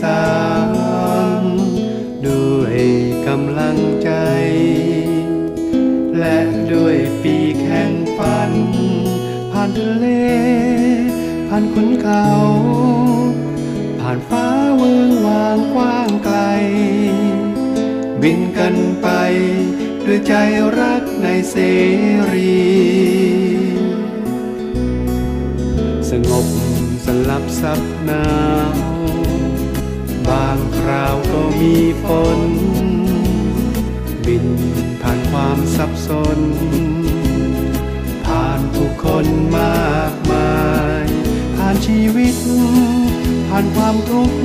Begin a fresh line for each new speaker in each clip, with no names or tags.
สานด้วยกำลังใจ และด้วยปีแข่งฝัน ผ่านทะเล ผ่านขุนเขา ผ่านฟ้าเวิงวางกว้างไกล บินกันไป ด้วยใจรักในเสรีสงบสลับซับนา มีฝน บินผ่านความสับสน ผ่านผู้คนมากมาย ผ่านชีวิต ผ่านความทุกข์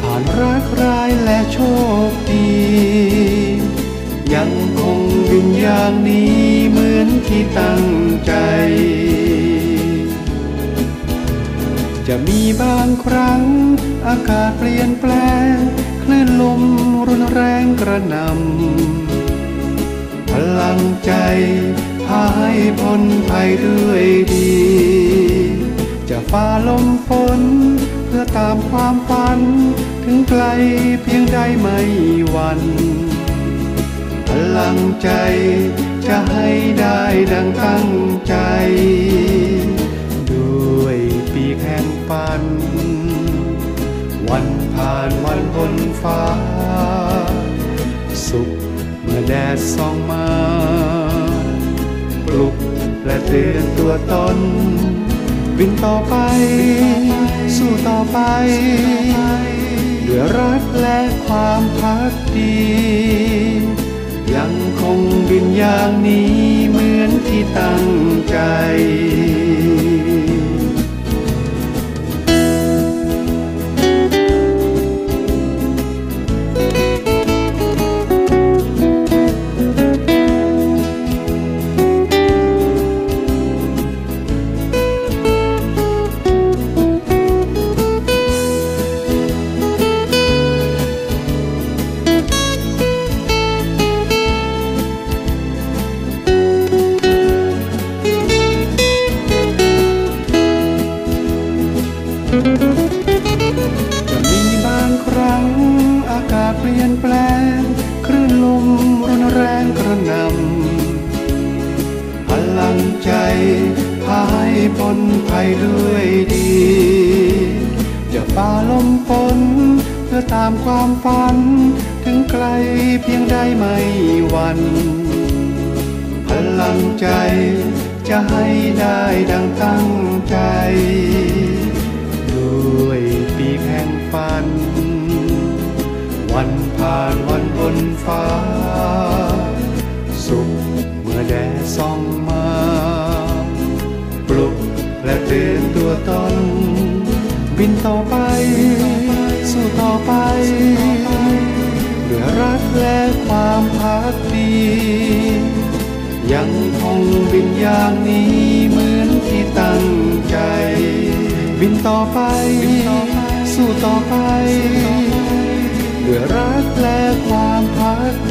ผ่านรักร้ายและโชคดี ยังคงบินอย่างนี้เหมือนที่ตั้งใจ จะมีบางครั้ง อากาศเปลี่ยนแปลง คลื่นลมรุนแรงกระหนำพลังใจพาให้พ้นภัยด้วยดี จะฝ่าลมฝน เพื่อตามความฝัน ถึงไกลเพียงใดไม่หวันพลังใจจะให้ได้ดังตั้งใจัน วันผ่านวันบนฟ้า สุขเมื่อแดดส่องมา ปลุกและเตือนตัวตนบินต่อไป สู้ต่อไป ด้วยรักและความพักดี ยังคงบินอย่างนี้เหมือนที่ตั้งใจ แปลง คลื่นลมรุนแรงกระนำพลังใจพาให้พ้นภัยด้วยดี จะฝ่าลมฝนเพื่อตามความฝัน ถึงไกลเพียงใดไม่หวันพลังใจจะให้ได้ดังตั้งใจ วันผ่านวันบนฟ้า สุขเมื่อแดดส่องมา ปลุกและเตือนตัวตน บินต่อไป สู้ต่อไปด้วยรักและความพักดี ยังคงบินอย่างนี้เหมือนที่ตั้งใจ บินต่อไป สู้ต่อไป ด้วยรักและความพัก